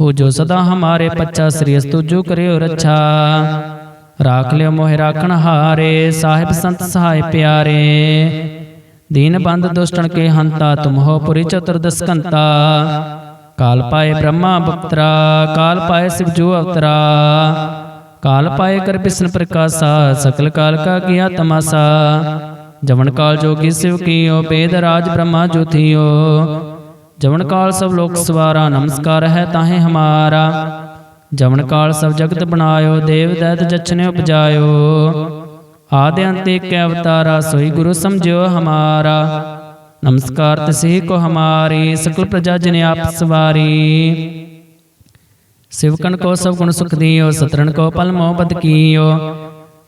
ਹੋ ਜੋ ਸਦਾ ਹਮਾਰੇ ਪੱਚਾ ਸ੍ਰੀ ਅਸਤੁ ਜੋ ਕਰਿਓ ਰੱਛਾ। ਰਾਖ ਲਿਓ ਮੋਹਿ ਰਾਖਣ ਹਾਰੇ, ਸਾਹਿਬ ਸੰਤ ਸਹਾਇ ਪਿਆਰੇ। ਦੀਨ ਬੰਦ ਦੁਸ਼ਟਣ ਕੇ ਹੰਤਾ, ਤੁਮ ਹੋ ਪੁਰੀ ਚਤੁਰਦਸ ਕੰਤਾ ਕਾਲ ਪਾਏ ਬ੍ਰਹਮਾ ਬਪਤਰਾ, ਕਾਲ ਪਾਏ ਸਿਵ ਜੋ ਅਵਤਰਾ। ਕਾਲ ਪਾਏ ਕਰ ਬਿਸ਼ਨ ਪ੍ਰਕਾਸ਼ਾ, ਸਕਲ ਕਾਲ ਕਾ ਕੀਆ ਤਮਾਸਾ। ਜਵਨ ਕਾਲ ਜੋਗੀ ਸਿਵ ਕੀਓ, ਬੇਦ ਰਾਜ ਬ੍ਰਹਮਾ ਜੋਥਿਓ ਜਵਨ ਕਾਲ ਸਭ ਲੋਕ ਸਵਾਰਾ ਨਮਸਕਾਰ ਹੈ ਤਾਹੇ ਹਮਾਰਾ। ਜਵਨ ਕਾਲ ਸਭ ਜਗਤ ਬਣਾਇਓ ਦੇਵ ਦੈਤ ਜਛਨੇ ਉਪਜਾਇਓ। ਆਦਿ ਅੰਤ ਏਕ ਅਵਤਾਰਾ ਸੋਈ ਗੁਰੂ ਸਮਝਿਓ ਹਮਾਰਾ। ਨਮਸਕਾਰ ਤਸੇ ਕੋ ਹਮਾਰੀ ਸਕਲ ਪ੍ਰਜਾ ਜਨ ਆਪ ਸਵਾਰੀ। ਸਿਵਕਨ ਕੋ ਸਭ ਗੁਣ ਸੁਖ ਦਿਓ ਸਤਰਨ ਕੋ ਪਲ ਮੋਹ ਬਦ ਕੀਓ।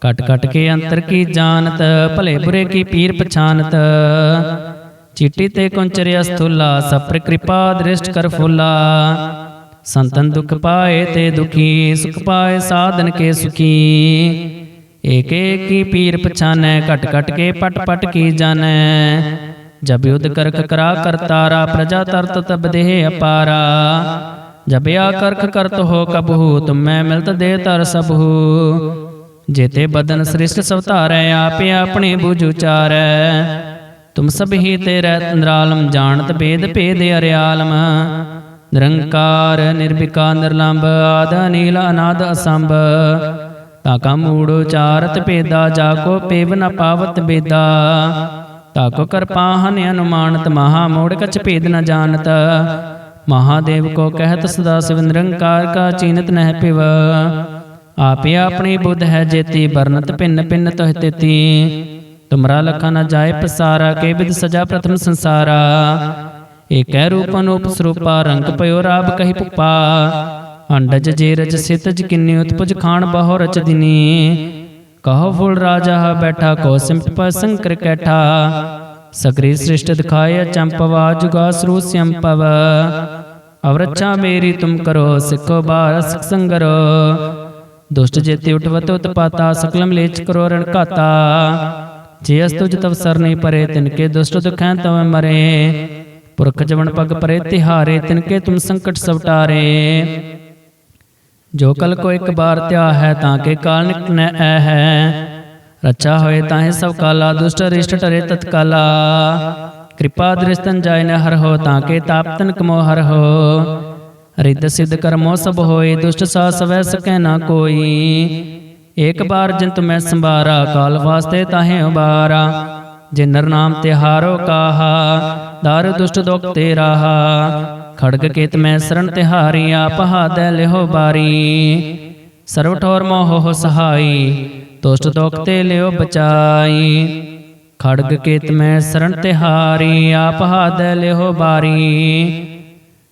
ਕਟ ਕਟ ਕੇ ਅੰਤਰ ਕੀ ਜਾਣਤ ਭਲੇ ਬੁਰੇ ਕੀ ਪੀਰ ਪਛਾਨਤ। ਚਿੱਟੀ ਤੇ ਕੁੰਚਰਿਆ ਸਥੂਲਾ ਸਪਰ ਕਿਰਪਾ ਦ੍ਰਿਸ਼ਟ ਕਰ ਫੁੱਲਾ। ਸੰਤਨ ਦੁਖ ਪਾਏ ਤੇ ਦੁਖੀ, ਸੁਖ ਪਾਏ ਸਾਧਨ ਕੇ ਸੁਖੀ। ਏਕ ਏਕ ਪੀਰ ਪਛਾਨੈ, ਘਟ ਘਟ ਕੇ ਪਟ ਪਟ ਕੀ ਜਾਣੈ। ਜਬ ਯੁਧ ਕਰਖ ਕਰਾ ਕਰਤਾਰਾ ਪ੍ਰਜਾ ਤਰਤ ਤਬ ਦੇਹ ਅਪਾਰਾ। ਜਬ ਆ ਕਰਖ ਕਰਤ ਹੋ ਕਬਹੂ, ਤੁਮੈ ਮਿਲਤ ਦੇ ਤਰ ਸਭੂ ਜੇਤੇ ਬਦਨ ਸ੍ਰਿਸ਼ਟ ਸਵਤਾਰੈ, ਆਪੇ ਆਪਣੇ ਬੁਝ ਉਚਾਰੈ। ਤੁਮ ਸਭ ਹੀ ਤੇਰੇ ਤੰਦਰਾਲਮ ਜਾਣਤ ਭੇਦ ਭੇਦ ਅਰਿਆਲਮ। ਨਿਰੰਕਾਰ ਨਿਰਵਿਕਾ ਨਿਰਲੰਭ, ਆਦ ਨੀਲ ਅਨਾਦ, ਅਸੰਭ। ਤਾਕਾ ਮੂੜ, ਉਚਾਰਤ ਭੇਦਾ, ਜਾ ਕੋ ਪੇਵ ਨ ਪਾਵਤ ਬੇਦਾ। ਤਾਕੋ ਕਰਪਾ ਹਨ ਅਨੁਮਾਨਤ, ਮਹਾ ਮੋੜ ਕਛ ਭੇਦ ਨ ਜਾਣਤ। ਮਹਾਦੇਵ ਕੋ ਕਹਿਤ ਸਦਾ ਸਿਵ ਨਿਰੰਕਾਰ ਕਾ ਚੀਨਤ ਨਹਿ ਪਿਵ। ਆਪੇ ਆਪਣੀ ਬੁੱਧ ਹੈ ਜੇਤੀ, ਵਰਨਤ ਭਿੰਨ ਭਿੰਨ ਤੋਹਿ ਤੇਤੀ। ਤੁਮਰਾ ਲਖਾ ਨ ਜਾਏ ਪਸਾਰਾ, ਕੇ ਵਿਦ ਸਜਾ ਪ੍ਰਥਮ ਸੰਸਾਰਾ। ਏਕੈ ਰੂਪ ਅਨੂਪ ਰੰਗ ਪਇਓ ਰਾਬ ਕਹੀ ਪੁਪਾ ਅੰਡਜ ਜੇ ਰਜ ਸਿਤਜ ਕਿੰਨੀ, ਉਤਪਜ ਖਾਨ ਬਹੁ ਰਚ ਦਿਨੀ। ਕਹੋ ਫੁਲ ਰਾਜਾ, ਬੈਠਾ ਕੋ ਸਿੰਪਟ ਪ ਸੰਕਰ ਕੈਠਾ। ਸਗਰੀ ਸ੍ਰਿਸ਼ਟ ਦਿਖਾਇਆ ਚੰਪਵਾ ਜੁਗਾ ਸਰੂ ਸੰਪਵ। ਅਵਰਛਾ ਮੇਰੀ ਤੁਮ ਕਰੋ, ਸਿੱਖੋ ਬਾਰ ਸਿਖ ਸੰਗਰੋ ਦੁਸ਼ਟ ਜੇਤੇ ਉਠਵਤ ਉਤਪਾਤਾ, ਸਕਲਮ ਲੇਚ ਕਰੋ ਰਣ ਘਾਤਾ। ਜੇ ਅਸਤੁਜ ਤਵ ਨਹੀਂ ਪਰੇ, ਤਿਨਕੇ ਦੁਸ਼ਟ ਦੁਖੈ ਤਵ ਮਰੇ। ਪੁਰਖ ਜਵਨ ਪਗ ਪਰੇ, ਤਿਹਾਰੇ, ਤਿਨਕੇ ਤੁਮ ਸੰਕਟ ਸਵਟਾਰੇ। ਜੋ ਕਲ ਕੋ ਇੱਕ ਬਾਰ ਧਿਆ ਹੈ, ਤਾਂ ਕੇ ਕਾਲ ਨਿਕਨੈ ਐ ਹੈ। ਰਚਾ ਹੋਏ ਤਾਹੇ ਸਭ ਕਾਲਾ, ਦੁਸ਼ਟ ਰਿਸ਼ਟ ਟਰੇ ਤਤਕਾਲਾ। ਕਿਰਪਾ ਦ੍ਰਿਸ਼ਤਨ ਜਾਇ ਨ ਹਰ ਹੋ, ਤਾਂ ਕੇ ਤਾਪਤਨ ਕਮੋ ਹਰ ਹੋ। ਰਿੱਧ ਸਿੱਧ ਕਰਮੋ ਸਭ ਹੋਏ, ਦੁਸ਼ਟ ਸਾ ਸਵੈ ਸਕੈ ਨਾ ਕੋਈ। ਏਕ ਬਾਰ ਜਿੰਤ ਮੈਂ ਸੰਭਾਰਾ ਕਾਲ ਵਾਸਤੇ ਤਾਹੇ ਉਬਾਰਾ। ਜੇ ਨਰ ਨਾਮ ਤਿਹਾਰੋ ਕਾਹਾ ਦਰ ਦੁਸ਼ਟ ਦੁਖ ਤੇ ਰਾਹਾ। ਖੜਗ ਕੇਤ ਮੈਂ ਸਰਣ ਤਿਹਾਰੀ ਆਪ ਹਾਦੈ ਲਿਹੋ ਬਾਰੀ। ਸਰਵ ਠੋਰ ਮੋਹ ਸਹਾਈ। ਦੁਸ਼ਟ ਦੁਖ ਤੇ ਲਿਓ ਬਚਾਈ। ਖੜਗ ਕੇਤ ਮੈਂ ਸਰਣ ਤਿਹਾਰੀ ਆਪ ਹਾਦੈ ਲਿਹੋ ਬਾਰੀ।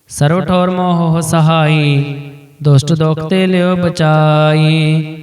ਸਰਵ ਠੋਰ ਮੋਹ ਸਹਾਈ। ਦੁਸ਼ਟ ਦੁਖ ਤੇ ਲਿਓ ਬਚਾਈ।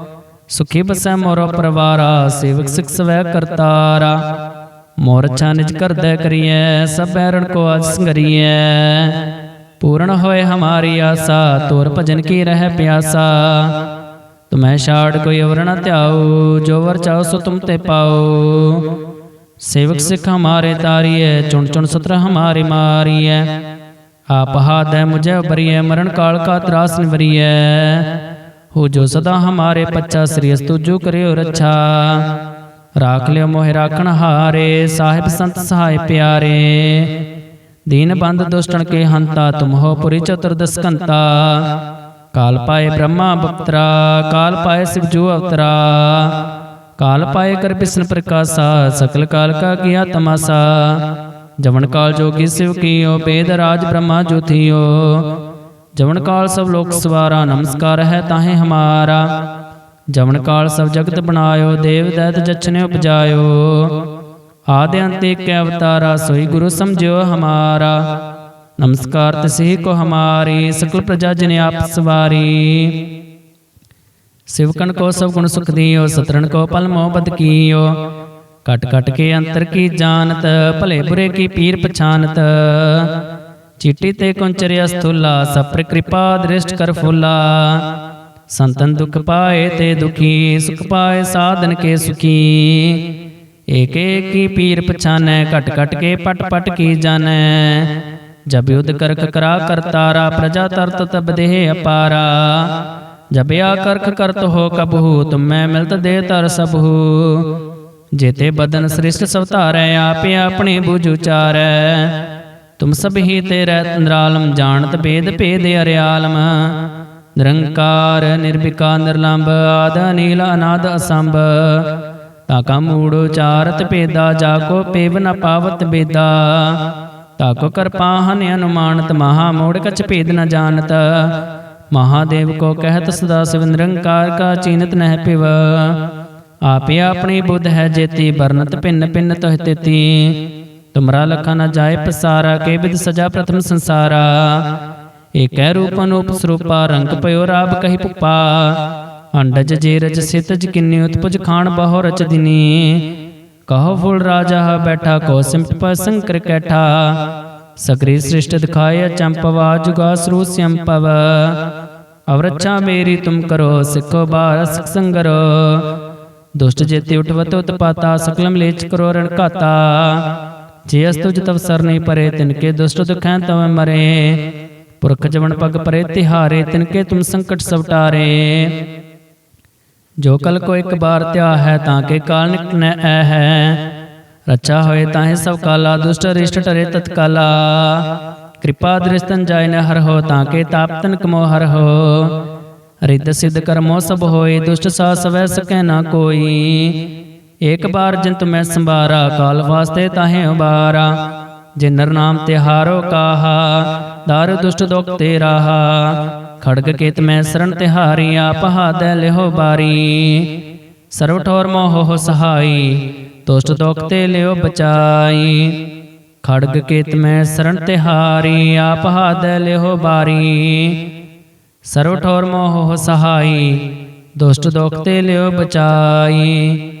ਸੁਖੀ ਬਸੈ ਮੋਰ ਪਰਵਾਰਾ, ਸੇਵਕ ਸਿਖ ਸਵੈ ਕਰਤਾਰਾ। ਮੋਰ ਅੱਛਾ ਨਿਜ ਕਰਦੈ ਕਰੀਐ, ਸਭ ਬੈਰਣ ਕੋ ਆਜ ਸੰਗਰੀਐ ਪੂਰਨ ਹੋਏ ਹਮਾਰੀ ਆਸਾ, ਤੋਰ ਭਜਨ ਕੀ ਰਹਿ ਪਿਆਸਾ। ਤੁਮੈ ਛਾੜ ਕੋਈ ਅਵਰ ਨ ਧਿਆਓ ਜੋ ਵਰ ਚਾਹੋ ਸੋ ਤੁਮ ਤੇ ਪਾਓ ਸੇਵਕ ਸਿੱਖ ਹਮਾਰੇ ਤਾਰੀਐ, ਚੁਣ ਚੁਣ ਸਤਰ ਹਮਾਰੇ ਮਾਰੀਐ। ਆਪ ਹਾਦੈ ਮੁਝੈ ਬਰੀਐ ਮਰਨ ਕਾਲ ਕਾ ਤਰਾਸ ਨਿਵਰੀਐ। ਹੋ ਜੋ ਸਦਾ ਹਮਾਰੇ ਪੱਚਾ ਸ੍ਰੀ ਅਸਤੁ ਜੋ ਕਰਿਓ ਰਾਖ ਲਿਓ ਮੋਹਿ ਰਾਖਣ ਹਾਰੇ, ਸਾਹਿਬ ਸੰਤ ਸਹਾਇ ਪਿਆਰੇ। ਦੀਨ ਬੰਦ ਦੁਸ਼ਟਣ ਕੇ ਹੰਤਾ, ਤੁਮ ਹੋ ਪੁਰੀ ਚਤੁਰਦਸ ਕੰਤਾ ਕਾਲ ਪਾਏ ਬ੍ਰਹਮਾ ਬਪਤਰਾ, ਕਾਲ ਪਾਏ ਸਿਵ ਜੋ ਅਵਤਰਾ। ਕਾਲ ਪਾਏ ਕਰ ਬਿਸ਼ਨ ਪ੍ਰਕਾਸ਼ਾ, ਸਕਲ ਕਾਲ ਕਾ ਕੀਆ ਤਮਾਸਾ। ਜਵਨ ਕਾਲ ਜੋਗੀ ਸਿਵ ਕੀਓ, ਬੇਦ ਰਾਜ ਬ੍ਰਹਮਾ ਜੋਥਿਓ ਜਵਨ ਕਾਲ ਸਭ ਲੋਕ ਸਵਾਰਾ ਨਮਸਕਾਰ ਹੈ ਤਾਹੇ ਹਮਾਰਾ। ਜਵਨ ਕਾਲ ਸਭ ਜਗਤ ਬਣਾਇਓ ਦੇਵ ਦੈਤ ਜਚਨੇ ਉਪਜਾਇਓ। ਆਦਿ ਅੰਤ ਏਕ ਅਵਤਾਰਾ ਸੋਈ ਗੁਰੂ ਸਮਝਿਓ ਹਮਾਰਾ। ਨਮਸਕਾਰ ਤਸੇ ਕੋ ਹਮਾਰੀ। ਸਕਲ ਪ੍ਰਜਾ ਜਨ ਆਪ ਸਵਾਰੀ। ਸਿਵਕਣ ਕੋ ਸਭ ਗੁਣ ਸੁਖ ਦਿਓ ਸਤਰਣ ਕੋ ਪਲ ਮੋਹ ਬਦ ਕੀਓ। ਕਟ ਕਟ ਕੇ ਅੰਤਰ ਕੀ ਜਾਣਤ ਭਲੇ ਬੁਰੇ ਕੀ ਪੀਰ ਪਛਾਨਤ। ਚੀਟੀ ਤੇ ਕੁੰਚਰਿਆ ਸਥੂਲਾ ਸਪਰ ਕਿਰਪਾ ਦ੍ਰਿਸ਼ਟ ਕਰ ਫੁੱਲਾ। ਸੰਤਨ ਦੁਖ ਪਾਏ ਤੇ ਦੁਖੀ, ਸੁਖ ਪਾਏ ਸਾਧਨ ਕੇ ਸੁਖੀ। ਏਕ ਏਕ ਕੀ ਪੀਰ ਪਛਾਨੈ, ਘਟ ਘਟ ਕੇ ਪਟ ਪਟ ਕੀ ਜਾਣੈ। ਜਬ ਯੁਧ ਕਰਖ ਕਰਾ ਕਰਤਾਰਾ ਪ੍ਰਜਾ ਤਰਤ ਤਬ ਦੇਹ ਅਪਾਰਾ। ਜਬ ਆ ਕਰਖ ਕਰਤ ਹੋ ਕਬਹੂ, ਤੁਮੈ ਮਿਲਤ ਦੇ ਤਰ ਸਭੂ ਜੇਤੇ ਬਦਨ ਸ੍ਰਿਸ਼ਟ ਸਵਤਾਰੈ, ਆਪੇ ਆਪਣੇ ਬੁਝ ਉਚਾਰੈ। ਤੁਮ ਸਭ ਹੀ ਤੇਰੇ ਤੰਦਰਾਲਮ ਜਾਣਤ ਭੇਦ ਭੇਦ ਅਰਿਆਲਮ। ਨਿਰੰਕਾਰ ਨਿਰਵਿਕਾਰ ਨਿਰਲੰਭ ਆਦ ਨੀਲ ਅਨਾਦ, ਅਸੰਭ। ਤਾਕਾ ਮੂੜ ਉਚਾਰਤ ਭੇਦਾ, ਜਾ ਕੋ ਪੇਵ ਨ ਪਾਵਤ ਬੇਦਾ। ਤਾਕੋ ਕਰਪਾ ਹਨ ਅਨੁਮਾਨਤ, ਮਹਾ ਮੋੜ ਕਛ ਭੇਦ ਨ ਜਾਣਤ। ਮਹਾਦੇਵ ਕੋ ਕਹਿਤ ਸਦਾ ਸਿਵ ਨਿਰੰਕਾਰ ਕਾ ਚੀਨਤ ਨਹਿ ਪਿਵ। ਆਪੇ ਆਪਣੀ ਬੁੱਧ ਹੈ ਜੇਤੀ, ਵਰਨਤ ਭਿੰਨ ਭਿੰਨ ਤੋਹਿ ਤੇਤੀ। ਤੁਮਰਾ ਲਖਾ ਨ ਜਾਏ ਪਸਾਰਾ, ਕੇ ਸਜਾ ਪ੍ਰਥਮ ਸੰਸਾਰਾ। ਏਕੈ ਰੂਪ ਅਨੂਪ ਸਰੂਪਾ, ਰੰਗ ਪਇਓ ਰਾਬ ਕਹੀ ਪੁਪਾ ਅੰਡਜ ਜੇ ਰਜ ਸਿਤਜ ਕਿੰਨੀ ਉਤਪਜ ਖਾਨ ਬਹੁ ਰਚ ਦਿਨੀ। ਕਹੋ ਫੁਲ ਰਾਜਾ ਬੈਠਾ, ਕੋ ਸਿੰਪਟ ਪ ਕੈਠਾ। ਸਕਰੀ ਸ੍ਰਿਸ਼ਟ ਦਿਖਾਇਆ ਚੰਪਵਾ ਜੁਗਾ ਸਰੂ ਸੰਪਵ। ਅਵਰਛਾ ਮੇਰੀ ਤੁਮ ਕਰੋ, ਸਿੱਖੋ ਬਾਰ ਸਿਖ ਸੰਗਰੋ। ਦੁਸ਼ਟ ਜੇਤੇ ਉਠਵਤ ਉਤਪਾਤਾ, ਸਕਲਮ ਲੇਚ ਕਰੋ ਰਣ ਘਾਤਾ। ਜੇ ਅਸਤੁਜ ਤਵ ਨਹੀਂ ਪਰੇ ਤਿਨਕੇ ਦੁਸ਼ਟ ਦੁਖੈ ਤਵ ਮਰੇ। ਪੁਰਖ ਜਵਨ ਪਗ ਪਰੇ, ਤਿਹਾਰੇ ਤਿਨਕੇ ਤੁਮ ਸੰਕਟ ਸਭ ਜੋ ਕਲ ਕੋ ਇੱਕ ਬਾਰ ਧਿਆ ਹੈ, ਤਾਂ ਕੇ ਕਾਲ ਨਿਕਟ ਐ ਹੈ। ਰਚਾ ਹੋਏ ਤਾਹੇ ਸਭ ਕਾਲਾ, ਦੁਸ਼ਟ ਰਿਸ਼ਟ ਟਰੇ ਤਤਕਾਲਾ। ਕਿਰਪਾ ਦ੍ਰਿਸ਼ਤਨ ਜਾਇ ਨ ਹਰ ਹੋ, ਤਾਂ ਕੇ ਤਾਪਤਨ ਕਮੋ ਹਰ ਹੋ। ਰਿੱਧ ਸਿਧ ਕਰਮੋ ਸਭ ਹੋਏ, ਦੁਸ਼ਟ ਸਾ ਸਵੈ ਸਕੈ ਨਾ ਕੋਈ। ਏਕ ਬਾਰ ਜਿੰਤ ਮੈਂ ਸੰਭਾਰਾ, ਕਾਲ ਵਾਸਤੇ ਤਾਹੇ ਉਬਾਰਾ। ਜੇ ਨਰ ਨਾਮ ਤਿਹਾਰੋ ਕਾਹਾ, ਦਰ ਦੁਸ਼ਟ ਦੁਖ ਤੇ ਰਾਹਾ। ਖੜਗ ਕੇਤ ਮੈਂ ਸਰਣ ਤਿਹਾਰੀ ਆਪ ਹਾਦੈ ਲਿਹੋ ਬਾਰੀ। ਸਰਵ ਠੋਰ ਮੋਹ ਸਹਾਈ, ਦੁਸ਼ਟ ਦੁਖ ਤੇ ਲਿਓ ਬਚਾਈ। ਖੜਗ ਕੇਤ ਮੈਂ ਸਰਣ ਤਿਹਾਰੀ ਆਪ ਹਾਦੈ ਲਿਹੋ ਬਾਰੀ। ਸਰਵ ਠੋਰ ਮੋਹ ਹੋ ਸਹਾਈ, ਦੁਸ਼ਟ ਦੁਖ ਤੇ ਲਿਓ ਬਚਾਈ।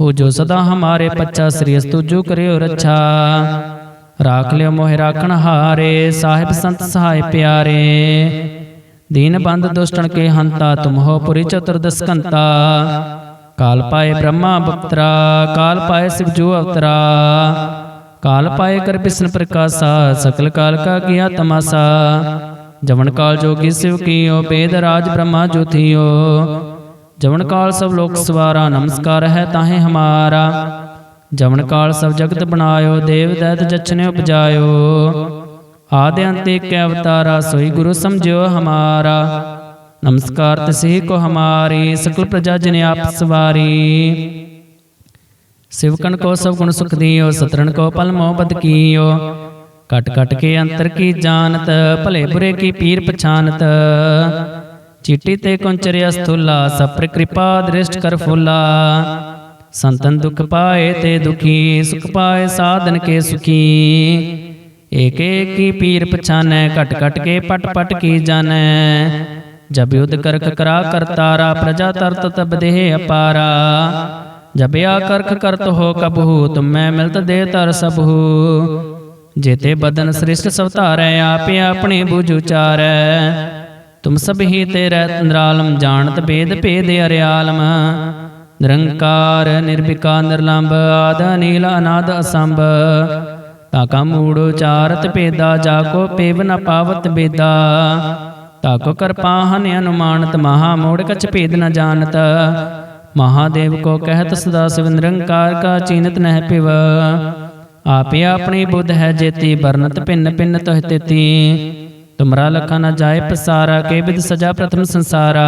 ਹੋ ਜੋ ਸਦਾ ਹਮਾਰੇ ਪੱਚਾ ਸ੍ਰੀ ਅਸਤੁ ਜੋ ਕਰਿਓ ਰੱਛਾ। ਰਾਖ ਲਿਓ ਮੋਹਿ ਰਾਖਣ ਸਾਹਿਬ ਸੰਤ ਸਹਾਇ ਪਿਆਰੇ। ਦੀਨ ਬੰਦ ਦੁਸ਼ਟਣ ਕੇ ਹੰਤਾ, ਤੁਮ ਹੋ ਪੁਰੀ ਚਤੁਰਦਸ ਕੰਤਾ ਕਾਲ ਪਾਏ ਬ੍ਰਹਮਾ ਬਪਤਰਾ, ਕਾਲ ਪਾਏ ਸਿਵ ਜੋ ਅਵਤਰਾ। ਕਾਲ ਪਾਏ ਕਰ ਬਿਸ਼ਨ ਪ੍ਰਕਾਸ਼ਾ, ਸਕਲ ਕਾਲ ਕਾ ਕੀਆ ਤਮਾਸਾ। ਜਵਨ ਕਾਲ ਜੋਗੀ ਸਿਵ ਕੀਓ, ਬੇਦ ਰਾਜ ਬ੍ਰਹਮਾ ਜੋਥਿਓ ਜਵਨ ਕਾਲ ਸਭ ਲੋਕ ਸਵਾਰਾ ਨਮਸਕਾਰ ਹੈ ਤਾਹੇ ਹਮਾਰਾ। ਜਵਨ ਕਾਲ ਸਭ ਜਗਤ ਬਣਾਇਓ ਦੇਵ ਦੈਤ ਜਚਨੇ ਉਪਜਾਇਓ। ਆਦਿ ਅੰਤ ਏਕ ਅਵਤਾਰਾ ਸੋਈ ਗੁਰੂ ਸਮਝਿਓ ਹਮਾਰਾ। ਨਮਸਕਾਰ ਤਸੇ ਕੋ ਹਮਾਰੀ ਸਕਲ ਪ੍ਰਜਾ ਜਨ ਆਪ ਸਵਾਰੀ। ਸਿਵਕਣ ਕੋ ਸਭ ਗੁਣ ਸੁਖ ਦਿਓ ਸਤਰਣ ਕੋ ਪਲ ਮੋਹ ਬਦ ਕੀਓ। ਕਟ ਕਟ ਕੇ ਅੰਤਰ ਕੀ ਜਾਣਤ ਭਲੇ ਬੁਰੇ ਕੀ ਪੀਰ ਪਛਾਨਤ। ਚੀਟੀ ਤੇ ਕੁੰਚਰਿਆ ਸਥੂਲਾ ਸਪਰ ਕਿਰਪਾ ਦ੍ਰਿਸ਼ਟ ਕਰ ਫੁੱਲਾ। ਸੰਤਨ ਦੁਖ ਪਾਏ ਤੇ ਦੁਖੀ, ਸੁਖ ਪਾਏ ਸਾਧਨ ਕੇ ਸੁਖੀ। ਏਕ ਏਕ ਕੀ ਪੀਰ ਪਛਾਨੈ ਕਟ ਘਟ ਕੇ ਪਟ ਪਟ ਕੀ ਜਾਣੈ। ਜਬ ਯੁਧ ਕਰਖ ਕਰਾ ਕਰਤਾਰਾ ਪ੍ਰਜਾ ਤਰਤ ਤਬ ਦੇਹ ਅਪਾਰਾ। ਜਬ ਆ ਕਰਖ ਕਰਤ ਹੋ ਕਬਹੂ, ਤੁਮੈ ਮਿਲਤ ਦੇ ਤਰ ਸਭੂ। ਜੇਤੇ ਬਦਨ ਸ੍ਰਿਸ਼ਟ ਸਵਤਾਰੈ, ਆਪੇ ਆਪਣੇ ਬੁਝ ਉਚਾਰੈ। ਤੁਮ ਸਭ ਹੀ ਤੇਰੇ ਨਿਰਾਲਮ ਜਾਣਤ ਭੇਦ ਭੇਦ ਅਰਿਆਲਮ। ਨਿਰੰਕਾਰ ਨਿਰਭਿਕਾ ਨਿਰਲੰਭ, ਆਦ ਨੀਲ ਅਨਾਦ, ਅਸੰਭ। ਤਾਕਾ ਮੂੜ ਉਚਾਰਤ ਭੇਦਾ, ਜਾ ਕੋ ਪੇਵ ਨ ਪਾਵਤ ਬੇਦਾ। ਤਾਕੋ ਕਰਪਾਹਨ ਅਨੁਮਾਨਤ, ਮਹਾ ਮੋੜ ਕਛ ਭੇਦ ਨ ਜਾਣਤ। ਮਹਾਦੇਵ ਕੋ ਕਹਿਤ ਸਦਾ ਸਿਵ ਨਿਰੰਕਾਰ ਕਾ ਚੀਨਤ ਨਹਿ ਪਿਵ। ਆਪੇ ਆਪਣੀ ਬੁੱਧ ਹੈ ਜੇਤੀ ਬਰਨਤ ਭਿੰਨ ਭਿੰਨ ਤੋਹਿ ਤੇਤੀ। ਤੁਮਰਾ ਲਖਾ ਨ ਜਾਏ ਪਸਾਰਾ ਕੇ ਵਿਦ ਸਜਾ ਪ੍ਰਥਮ ਸੰਸਾਰਾ।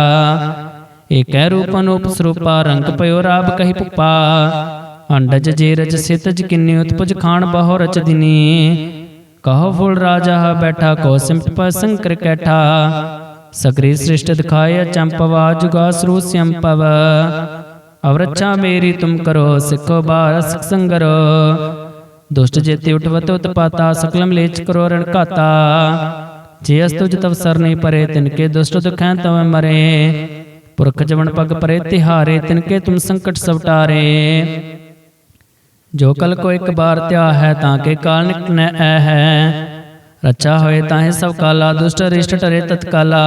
ਏਕੈ ਰੂਪ ਅਨੂਪ ਸਰੂਪਾ ਰੰਗ ਪਇਓ ਰਾਬ ਕਹੀ ਪੁਪਾ। ਅੰਡਜ ਜੇ ਰਜ ਸਿਤਜ ਕਿੰਨੀ ਉਤਪਜ ਖਾਨ ਬਹੁ ਰਚ ਦਿਨੀ ਕਹੋ ਫੁਲ ਰਾਜਾ ਬੈਠਾ ਕੋ ਸਿੰਪਟ ਪਰ ਸੰਕਰ ਕੈਠਾ। ਸਗਰੀ ਸ੍ਰਿਸ਼ਟ ਦਿਖਾਏ ਚੰਪਵਾ ਜੁਗਾ ਸਰੂ ਸੰਪਵ। ਅਵਰਛਾ ਮੇਰੀ ਤੁਮ ਕਰੋ ਸਿੱਖੋ ਬਾਰ ਸਿਖ ਸੰਗਰੋ। ਦੁਸ਼ਟ ਜੇਤੇ ਉਠਵਤ ਉਤਪਾਤਾ ਸਕਲਮ ਲੇਚ ਕਰੋ ਰਣ ਘਾਤਾ। ਜੇ ਅਸ ਤੁਜ ਤਵ ਨਹੀਂ ਪਰੇ ਤਿਨਕੇ ਦੁਸ਼ਟ ਦੁਖੈ ਤਵ ਮਰੇ। ਪੁਰਖ ਜਵਨ ਪਗ ਪਰੇ, ਤਿਹਾਰੇ ਤਿਨਕੇ ਤੁਮ ਸੰਕਟ ਸਭ ਜੋ ਕਲ ਕੋ ਇੱਕ ਬਾਰ ਧਿਆ ਹੈ, ਤਾਂ ਕੇ ਕਾਲ ਨਿਕਟ ਨ ਐ ਹੈ। ਰਚਾ ਹੋਏ ਤਾਹੇ ਸਭ ਕਾਲਾ, ਦੁਸ਼ਟ ਰਿਸ਼ਟ ਟਰੇ ਤਤਕਾਲਾ।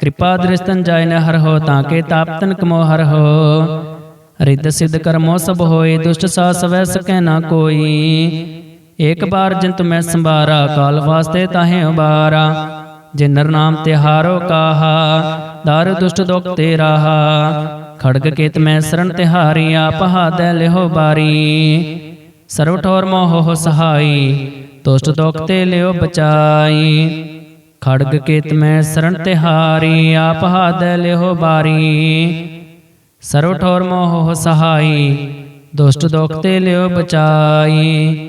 ਕਿਰਪਾ ਦ੍ਰਿਸ਼ਤਨ ਜਾਇ ਨ ਹਰ ਹੋ, ਤਾਂ ਕੇ ਤਾਪਤਨ ਕਮੋ ਹਰ ਹੋ। ਰਿੱਧ ਸਿੱਧ ਕਰਮੋ ਸਭ ਹੋਏ, ਦੁਸ਼ਟ ਸਾ ਸਵੈ ਸਕੈ ਨਾ ਕੋਈ। ਏਕ ਬਾਰ ਜਿੰਤ ਮੈਂ ਸੰਭਾਰਾ ਕਾਲ ਵਾਸਤੇ ਤਾਹੇ ਉਬਾਰਾ। ਜੇ ਨਰ ਨਾਮ ਤੇ ਹਾਰੋ ਕਾਹਾ ਦਰ ਦੁਸ਼ਟ ਦੁਖ ਤੇ ਰਾਹਾ। ਖੜਗ ਕੇਤ ਮੈਂ ਸਰਣ ਤਿਹਾਰੀ ਆਪ ਹਾਦੈ ਲਿਹੋ ਬਾਰੀ। ਸਰਵ ਠੋਰ ਮੋਹ ਸਹਾਈ ਦੁਸ਼ਟ ਦੁਖ ਤੇ ਲਿਓ ਬਚਾਈ। ਖੜਗ ਕੇਤ ਮੈਂ ਸਰਣ ਤਿਹਾਰੀ ਆਪ ਹਾਦੈ ਲਿਹੋ ਬਾਰੀ। ਸਰਵ ਠੋਰ ਮੋਹ ਸਹਾਈ ਦੁਸ਼ਟ ਦੁਖ ਤੇ ਲਿਓ ਬਚਾਈ।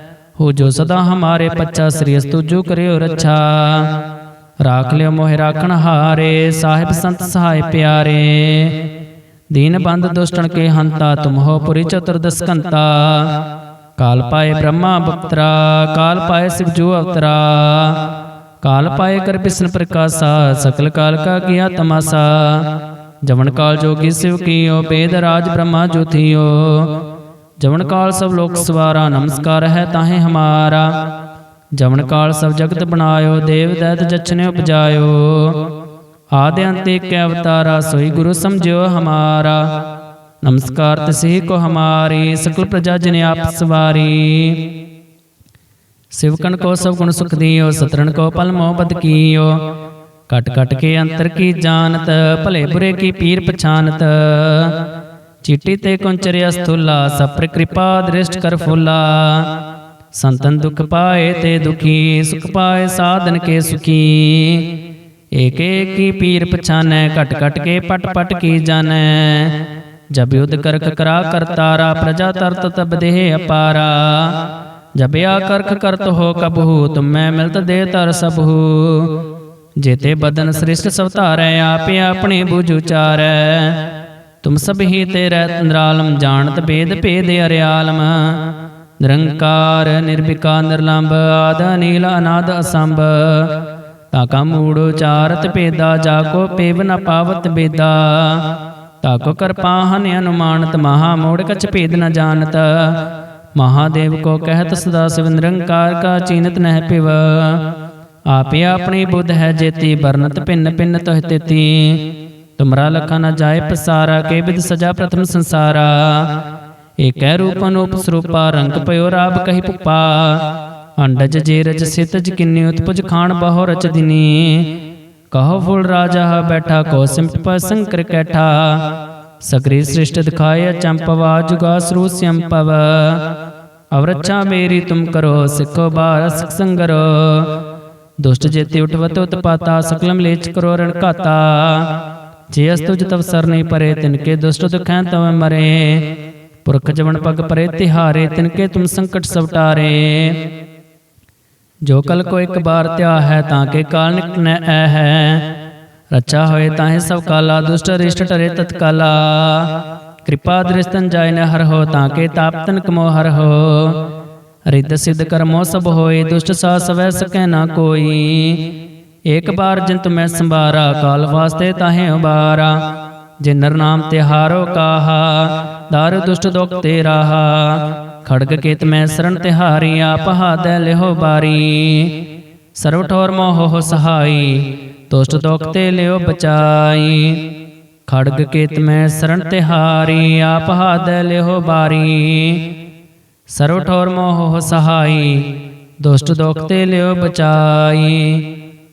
ਹੋ ਜੋ ਸਦਾ ਹਮਾਰੇ ਪੱਛਾ ਸ੍ਰੀ ਅਸਤੁ ਕਰਿਓ ਰੱਛਾ। ਰਾਖ ਲਿਓ ਮੋਹਿ ਰਾਖਣ ਹਾਰੇ, ਸਾਹਿਬ ਸੰਤ ਸਹਾਇ ਪਿਆਰੇ। ਦੀਨ ਬੰਦ ਦੁਸ਼ਟਣ ਕੇ ਹੰਤਾ, ਤੁਮ ਹੋ ਪੁਰੀ ਚਤੁਰਦਸ ਕੰਤਾ ਕਾਲ ਪਾਏ ਬ੍ਰਹਮਾ ਬਪਤਰਾ, ਕਾਲ ਪਾਏ ਸਿਵ ਜੋ ਅਵਤਰਾ। ਕਾਲ ਪਾਏ ਕਰ ਬਿਸ਼ਨ ਪ੍ਰਕਾਸ਼ਾ, ਸਕਲ ਕਾਲ ਕਾ ਕੀਆ ਤਮਾਸਾ। ਜਵਨ ਕਾਲ ਜੋਗੀ ਸਿਵ ਕੀਓ, ਬੇਦ ਰਾਜ ਬ੍ਰਹਮਾ ਜੋਥਿਓ ਜਵਨ ਕਾਲ ਸਭ ਲੋਕ ਸਵਾਰਾ ਨਮਸਕਾਰ ਹੈ ਤਾਹੇ ਹਮਾਰਾ। ਜਵਨ ਕਾਲ ਸਭ ਜਗਤ ਬਣਾਇਓ ਦੇਵ ਦੈਤ ਜਚਨੇ ਉਪਜਾਇਓ। ਆਦਿ ਅੰਤ ਏਕ ਅਵਤਾਰਾ ਸੋਈ ਗੁਰੂ ਸਮਝਿਓ ਹਮਾਰਾ। ਨਮਸਕਾਰ ਤਸੇ ਕੋ ਹਮਾਰੀ ਸਕਲ ਪ੍ਰਜਾ ਜਨ ਆਪ ਸਵਾਰੀ। ਸਿਵਕਣ ਕੋ ਸਭ ਗੁਣ ਸੁਖ ਦਿਓ ਸਤਰਣ ਕੋ ਪਲ ਮੋਹ ਬਦ ਕੀਓ। ਕਟ ਕਟ ਕੇ ਅੰਤਰ ਕੀ ਜਾਣਤ ਭਲੇ ਬੁਰੇ ਕੀ ਪੀਰ ਪਛਾਨਤ। ਚੀਟੀ ਤੇ ਕੁੰਚਰਿਆ ਸਥੂਲਾ ਸਪਰ ਕਿਰਪਾ ਦ੍ਰਿਸ਼ਟ ਕਰ ਫੁੱਲਾ। ਸੰਤਨ ਦੁਖ ਪਾਏ ਤੇ ਦੁਖੀ, ਸੁਖ ਪਾਏ ਸਾਧਨ ਕੇ ਸੁਖੀ। ਏਕ ਏਕ ਪੀਰ ਪਛਾਨੈ ਕਟ ਕਟ ਕੇ ਪਟ ਪਟ ਕੀ ਜਾਣੈ। ਜਬ ਯੁਧ ਕਰਖ ਕਰਾ ਕਰਤਾਰਾ ਪ੍ਰਜਾ ਤਰਤ ਤਬ ਦੇਹ ਅਪਾਰਾ। ਜਬ ਆ ਕਰਖ ਕਰਤ ਹੋ ਕਬਹੂ, ਤੁਮੈ ਮਿਲਤ ਦੇ ਤਰ ਸਭੂ। ਜੇਤੇ ਬਦਨ ਸ੍ਰਿਸ਼ਟ ਸਵਤਾਰੈ, ਆਪੇ ਆਪਣੇ ਬੁਝ ਉਚਾਰੈ। ਤੁਮ ਸਭ ਹੀ ਤੇਰੇ ਤੰਦਰਾਲਮ ਜਾਣਤ ਭੇਦ ਭੇਦ ਅਰਿਆਲਮ। ਨਿਰੰਕਾਰ ਨਿਰਭਿਕਾ ਨਿਰਲੰਭ, ਆਦ ਨੀਲ ਅਨਾਦ, ਅਸੰਭ। ਤਾਕਾ ਮੂੜ ਉਚਾਰਤ ਭੇਦਾ, ਜਾ ਕੋ ਪੇਵ ਨ ਪਾਵਤ ਬੇਦਾ। ਤਾਕੋ ਕਿਰਪਾ ਹਨ ਅਨੁਮਾਨਤ, ਮਹਾ ਮੋੜ ਕਛ ਭੇਦ ਨ ਜਾਣਤ। ਮਹਾਦੇਵ ਕੋ ਕਹਿਤ ਸਦਾ ਸਿਵ ਨਿਰੰਕਾਰ ਕਾ ਚੀਨਤ ਨਹਿ ਪਿਵ। ਆਪੇ ਆਪਣੀ ਬੁੱਧ ਹੈ ਜੇਤੀ, ਵਰਨਤ ਭਿੰਨ ਭਿੰਨ ਤੋਹਿ ਤੇਤੀ। ਤੁਮਰਾ ਲਖਾ ਨਾ ਜਾਏ ਪਸਾਰਾ ਕੇ ਸਜਾ ਪ੍ਰਥਮ ਸੰਸਾਰਾ। ਏਕੈ ਰੂਪ ਅਨੂਪ ਰੰਗ ਪਇਓ ਰਾਬ ਕਹੀ ਪੁਪਾ। ਅੰਡਜ ਜੇਰਜ ਸਿਤਜ ਕਿੰਨੀ, ਉਤਪਜ ਖਾਨ ਬਹੁ ਰਚ ਦਿਨੀ। ਕਹੋ ਫੁਲ ਰਾਜਾ ਬੈਠਾ, ਕੋ ਸਿਮਟ ਪ ਸੰਕਰ ਕੈਠਾ। ਸਗਰੀ ਸ੍ਰਿਸ਼ਟ ਦਿਖਾਏ ਚੰਪਵਾ ਜੁਗਾ ਸਰੂ ਸੰਪਵ ਅਵਰਛਾ ਮੇਰੀ ਤੁਮ ਕਰੋ, ਸਿੱਖੋ ਬਾਰ ਸਿਖ ਸੰਗਰੋ ਦੁਸ਼ਟ ਜੇਤੇ ਉਠਵਤ ਉਤਪਾਤਾ, ਸਕਲਮ ਲੇਚ ਕਰੋ ਰਣ ਘਾਤਾ। ਜੇ ਅਸਤੁਜ ਤਵ ਸਰ ਨਹੀਂ ਪਰੇ ਦੁਸ਼ਟ ਦੁਖੈ ਤਵ ਮਰੇ। ਪੁਰਖ ਜਵਨ ਪਗ ਪਰੇ, ਤਿਹਾਰੇ, ਤਿਨਕੇ ਤੁਮ ਸੰਕਟ ਸਵਟਾਰੇ। ਜੋ ਕਲ ਕੋ ਇੱਕ ਬਾਰ ਧਿਆ ਹੈ, ਤਾਂ ਕੇ ਕਾਲ ਨ ਐ ਹੈ। ਰਚਾ ਹੋਏ ਤਾਹੇ ਸਭ ਕਾਲਾ, ਦੁਸ਼ਟ ਰਿਸ਼ਟ ਟਰੇ ਤਤਕਾਲਾ। ਕਿਰਪਾ ਦ੍ਰਿਸ਼ਤਨ ਜਾਇ ਨ ਹਰ ਹੋ, ਤਾਂ ਕੇ ਤਾਪਤਨ ਕਮੋ ਹਰ ਹੋ। ਰਿੱਧ ਸਿਧ ਕਰਮੋ ਸਭ ਹੋਏ, ਦੁਸ਼ਟ ਸਾ ਸਵੈ ਸਕੈ ਨਾ ਕੋਈ। ਏਕ ਬਾਰ ਜਿੰਤ ਮੈਂ ਸੰਭਾਰਾ ਕਾਲ ਵਾਸਤੇ ਤਾਹੇ ਉਬਾਰਾ। ਜੇ ਨਰ ਨਾਮ ਤੇ ਹਾਰੋ ਕਾਹਾ ਦਰ ਦੁਸ਼ਟ ਦੁਖ ਤੇ ਰਾਹਾ। ਖੜਗ ਕੇਤ ਮੈਂ ਸਰਣ ਤਿਹਾਰੀ ਆਪ ਹਾਦੈ ਲਿਹੋ ਬਾਰੀ। ਸਰਵ ਠੋਰ ਮੋਹ ਸਹਾਈ ਦੁਸ਼ਟ ਦੁਖ ਤੇ ਲਿਓ ਬਚਾਈ। ਖੜਗ ਕੇਤ ਮੈਂ ਸਰਣ ਤਿਹਾਰੀ ਆਪ ਹਾਦੈ ਲਿਹੋ ਬਾਰੀ। ਸਰਵ ਠੋਰ ਮੋਹ ਸਹਾਈ ਦੁਸ਼ਟ ਦੁਖ ਤੇ ਲਿਓ ਬਚਾਈ।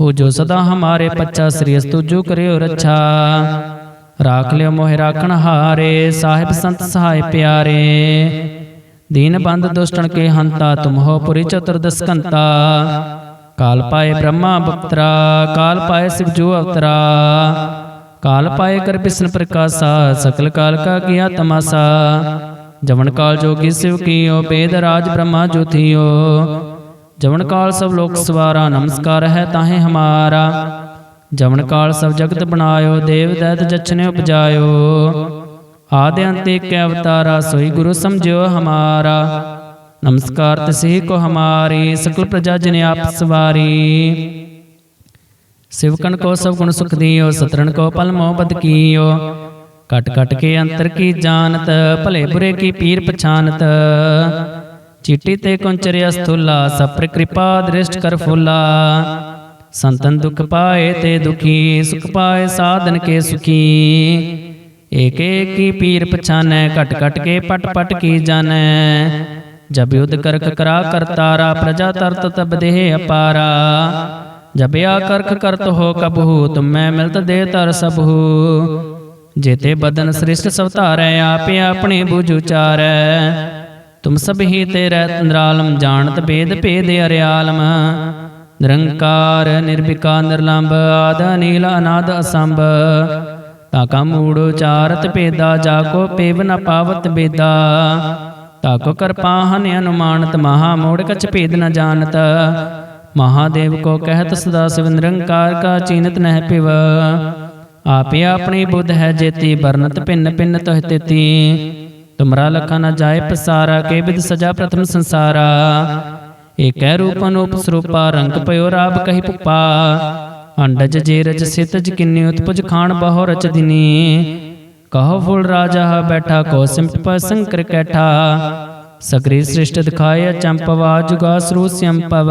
ਹੋ ਜੋ ਸਦਾ ਹਮਾਰੇ ਪੱਚਾ ਸ੍ਰੀ ਅਸਤੁ ਜੋ ਕਰਿਓ ਰਾਖ ਲਿਓ ਮੋਹਿ ਰਾਖਣ ਹਾਰੇ, ਸਾਹਿਬ ਸੰਤ ਸਹਾਇ ਪਿਆਰੇ। ਦੀਨ ਬੰਦ ਦੁਸ਼ਟਣ ਕੇ ਹੰਤਾ, ਤੁਮ ਹੋ ਪੁਰੀ ਚਤੁਰਦਸ ਕਾਲ ਪਾਏ ਬ੍ਰਹਮਾ ਬਪਤਰਾ, ਕਾਲ ਪਾਏ ਸਿਵ ਜੋ ਅਵਤਰਾ। ਕਾਲ ਪਾਏ ਕਰ ਬਿਸ਼ਨ ਪ੍ਰਕਾਸ਼ਾ, ਸਕਲ ਕਾਲ ਕਾ ਕੀਆ ਤਮਾਸਾ। ਜਵਨ ਕਾਲ ਜੋਗੀ ਸਿਵ ਕੀਓ, ਬੇਦ ਰਾਜ ਬ੍ਰਹਮਾ ਜੋਥਿਓ ਜਵਨ ਕਾਲ ਸਭ ਲੋਕ ਸਵਾਰਾ ਨਮਸਕਾਰ ਹੈ ਤਾਹੇ ਹਮਾਰਾ। ਜਵਨ ਕਾਲ ਸਭ ਜਗਤ ਬਣਾਇਓ ਦੇਵ ਦੈਤ ਜਛਨੇ ਉਪਜਾਇਓ। ਆਦਿ ਅੰਤ ਏਕ ਅਵਤਾਰਾ ਸੋਈ ਗੁਰੂ ਸਮਝਿਓ ਹਮਾਰਾ। ਨਮਸਕਾਰ ਤਸੇ ਕੋ ਹਮਾਰੀ ਸਕਲ ਪ੍ਰਜਾ ਜਨ ਆਪ ਸਵਾਰੀ। ਸਿਵਕਣ ਕੋ ਸਭ ਗੁਣ ਸੁਖ ਦਿਓ ਸਤਰਣ ਕੋ ਪਲ ਮੋਹ ਬਦ ਕੀਓ। ਕਟ ਕਟ ਕੇ ਅੰਤਰ ਕੀ ਜਾਣਤ ਭਲੇ ਬੁਰੇ ਕੀ ਪੀਰ ਪਛਾਨਤ। ਚੀਟੀ ਤੇ ਕੁੰਚਰਿਆ ਸਥੂਲਾ ਸਪਰ ਕਿਰਪਾ ਦ੍ਰਿਸ਼ਟ ਕਰ ਫੁੱਲਾ। ਸੰਤਨ ਦੁਖ ਪਾਏ ਤੇ ਦੁਖੀ, ਸੁਖ ਪਾਏ ਸਾਧਨ ਕੇ ਸੁਖੀ। ਏਕ ਏਕ ਪੀਰ ਪਛਾਨੈ, ਘਟ ਘਟ ਕੇ ਪਟ ਪਟ ਕੀ ਜਾਣੈ। ਜਬ ਯੁਧ ਕਰਖ ਕਰਾ ਕਰਤਾਰਾ ਪ੍ਰਜਾ ਤਰਤ ਤਬ ਦੇਹ ਅਪਾਰਾ। ਜਬ ਆ ਕਰਖ ਕਰਤ ਹੋ ਕਬਹੂ, ਤੁਮੈ ਮਿਲਤ ਦੇ ਤਰ ਸਭੂ ਜੇਤੇ ਬਦਨ ਸ੍ਰਿਸ਼ਟ ਸਵਤਾਰੈ, ਆਪੇ ਆਪਣੇ ਬੁਝ ਉਚਾਰੈ। ਤੁਮ ਸਭ ਹੀ ਤੇਰੇ ਤੰਦਰਾਲਮ ਜਾਣਤ ਭੇਦ ਭੇਦ ਅਰਿਆਲਮ। ਨਿਰੰਕਾਰ ਨਿਰਭਿਕਾ ਨਿਰਲੰਭ ਆਦ ਨੀਲ ਅਨਾਦ, ਅਸੰਭ। ਤਾਕਾ ਮੂੜ ਉਚਾਰਤ ਭੇਦਾ, ਜਾ ਕੋ ਪੇਵ ਨ ਪਾਵਤ ਬੇਦਾ। ਤਾਕੋ ਕਿਰਪਾ ਹਨ ਅਨੁਮਾਨਤ, ਮਹਾ ਮੋੜ ਕਛ ਭੇਦ ਨ ਜਾਣਤ। ਮਹਾਦੇਵ ਕੋ ਕਹਿਤ ਸਦਾ ਸਿਵ ਨਿਰੰਕਾਰ ਕਾ ਚੀਨਤ ਨਹਿ ਪਿਵ। ਆਪੇ ਆਪਣੀ ਬੁੱਧ ਹੈ ਜੇਤੀ, ਵਰਨਤ ਭਿੰਨ ਭਿੰਨ ਤੋਹਿ ਤੇਤੀ। ਤੁਮਰਾ ਲਖਾ ਨ ਜਾਏ ਪਸਾਰਾ ਕੇ ਸਜਾ ਪ੍ਰਥਮ ਸੰਸਾਰਾ। ਏਕੈ ਰੂਪ ਅਨੂਪ ਸਰੂਪਾ, ਰੰਗ ਪਇਓ ਰਾਬ ਕਹੀ ਪੁਪਾ। ਅੰਡਜ ਜੇ ਰਜ ਸਿਤਜ ਕਿੰਨੀ, ਉਤਪਜ ਖਾਨ ਬਹੁ ਰਚ ਦਿਨੀ। ਕਹੋ ਫੁਲ ਰਾਜਾ, ਬੈਠਾ ਕੋ ਸਿਮਟ ਪ ਸੰਕਰ ਕੈਠਾ। ਸਗਰੀ ਸ੍ਰਿਸ਼ਟ ਦਿਖਾਇਆ ਚੰਪਵਾ ਜੁਗਾ ਸਰੂ ਸੰਪਵ।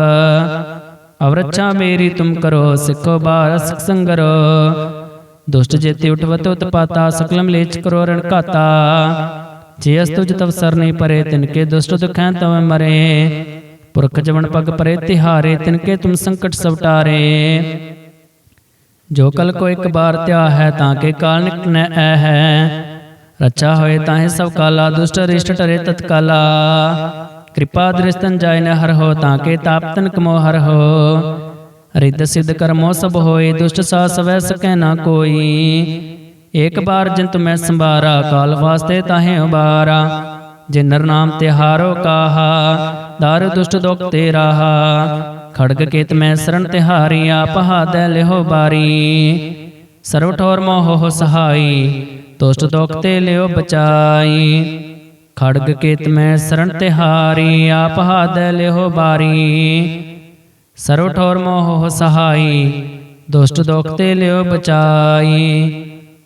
ਅਵਰਛਾ ਮੇਰੀ ਤੁਮ ਕਰੋ, ਸਿੱਖੋ ਬਾਰ ਸਿਖ ਸੰਗਰੋ। ਦੁਸ਼ਟ ਜੇਤੇ ਉਠਵਤ ਉਤਪਾਤਾ, ਸਕਲਮ ਲੇਚ ਕਰੋ ਰਣ ਘਾਤਾ। ਜੇ ਅਸਤੁ ਜਤਵ ਸਰ ਨਹੀਂ ਪਰੇ ਤਿਨਕੇ ਦੁਸ਼ਟ ਦੁਖੈ ਤਵ ਮਰੇ। ਪੁਰਖ ਜਵਨ ਪਗ ਪਰੇ, ਤਿਹਾਰੇ ਤਿਨਕੇ ਤੁਮ ਸੰਕਟ ਸਵਟਾਰੇ ਜੋ ਕਲ ਕੋ ਇੱਕ ਬਾਰ ਧਿਆ ਹੈ, ਤਾਂ ਕੇ ਕਾਲ ਨਿਕਟ ਐ ਹੈ। ਰਚਾ ਹੋਏ ਤਾਹੇ ਸਭ ਕਾਲਾ, ਦੁਸ਼ਟ ਰਿਸ਼ਟ ਟਰੇ ਤਤਕਾਲਾ। ਕਿਰਪਾ ਦ੍ਰਿਸ਼ਤਨ ਜਾਇ ਨ ਹਰ ਹੋ, ਤਾਂ ਕੇ ਤਾਪਤਨ ਕਮੋ ਹਰ ਹੋ। ਰਿੱਧ ਸਿਧ ਕਰਮੋ ਸਭ ਹੋਏ, ਦੁਸ਼ਟ ਸਾ ਸਵੈ ਸਕੈ ਨਾ ਕੋਈ। ਏਕ ਬਾਰ ਜਿੰਤ ਮੈਂ ਸੰਭਾਰਾ ਕਾਲ ਵਾਸਤੇ ਤਾਹੇ ਉਬਾਰਾ। ਜੇ ਨਰ ਨਾਮ ਤਿਹਾਰੋ ਕਾਹਾ ਦਰ ਦੁਸ਼ਟ ਦੁਖ ਤੇ ਰਾਹਾ। ਖੜਗ ਕੇਤ ਮੈਂ ਸਰਣ ਤਿਹਾਰੀ ਆਪ ਹਾਦੈ ਲਿਹੋ ਬਾਰੀ। ਸਰਵ ਠੋਰ ਮੋਹ ਸਹਾਈ ਦੁਸ਼ਟ ਦੁਖ ਤੇ ਲਿਓ ਬਚਾਈ। ਖੜਗ ਕੇਤ ਮੈਂ ਸਰਣ ਤਿਹਾਰੀ ਆਪ ਹਾਦੈ ਲਿਹੋ ਬਾਰੀ। ਸਰਵ ਠੋਰ ਮੋਹ ਸਹਾਈ। ਦੁਸ਼ਟ ਦੁਖ ਤੇ ਲਿਓ ਬਚਾਈ।